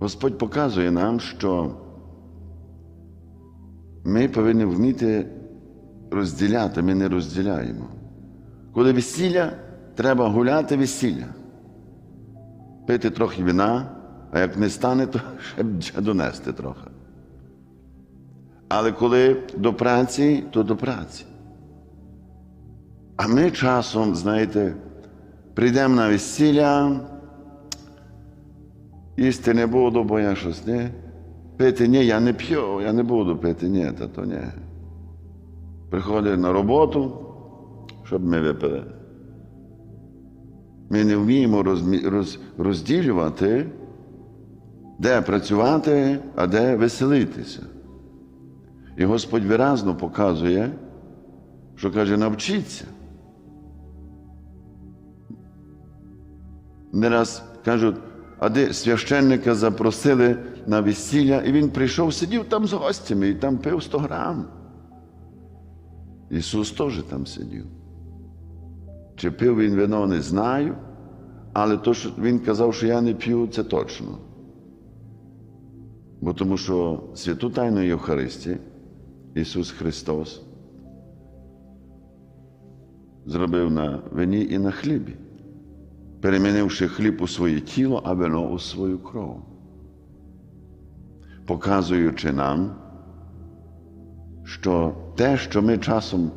Господь показує нам, що ми повинні вміти розділяти, ми не розділяємо. Коли весілля, треба гуляти весілля, пити трохи вина, а як не стане, то ще донести трохи. Але коли до праці, то до праці. А ми часом, знаєте, прийдемо на весілля, їсти не буду, бо я щось не. Пити ні, я не п'ю, я не буду пити, ні, та то ні. Приходить на роботу, щоб ми випили. Ми не вміємо розмі... роз... розділювати, де працювати, а де веселитися. І Господь виразно показує, що каже, навчіться. Не раз кажуть, де священника запросили на весілля, і він прийшов, сидів там з гостями і там пив 100 грам. Ісус теж там сидів. Чи пив він вино, не знаю, але то, що він казав, що я не п'ю, це точно. Бо тому що святу Тайну Євхаристії Ісус Христос зробив на вині і на хлібі, перемінивши хліб у своє тіло, а вино у свою кров, показуючи нам, що те, що ми часом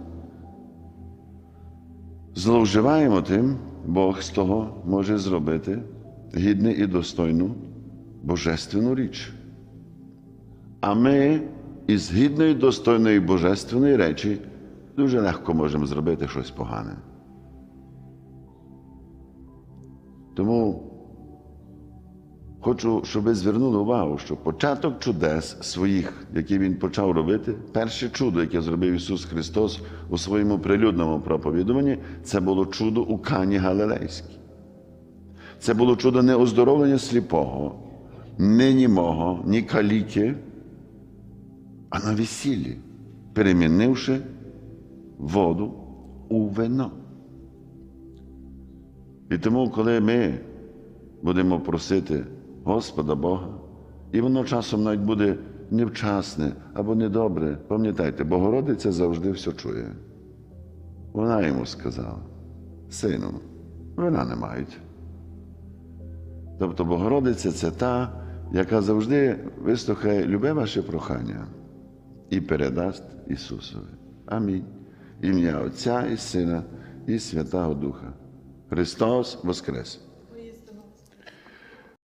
зловживаємо тим, Бог з того може зробити гідну і достойну божественну річ. А ми із гідної, достойної божественної речі дуже легко можемо зробити щось погане. Тому хочу, щоб ви звернули увагу, що початок чудес своїх, які Він почав робити, перше чудо, яке зробив Ісус Христос у своєму прилюдному проповідуванні, це було чудо у Кані Галилейській. Це було чудо не оздоровлення сліпого, не німого, ні каліки, а на весіллі, перемінивши воду у вино. І тому, коли ми будемо просити Господа Бога, і воно часом навіть буде невчасне або недобре, пам'ятайте, Богородиця завжди все чує. Вона йому сказала, сину, вина не мають. Тобто Богородиця це та, яка завжди вислухає любе ваше прохання і передасть Ісусові. Амінь. Ім'я Отця і Сина і Святого Духа. Христос Воскрес!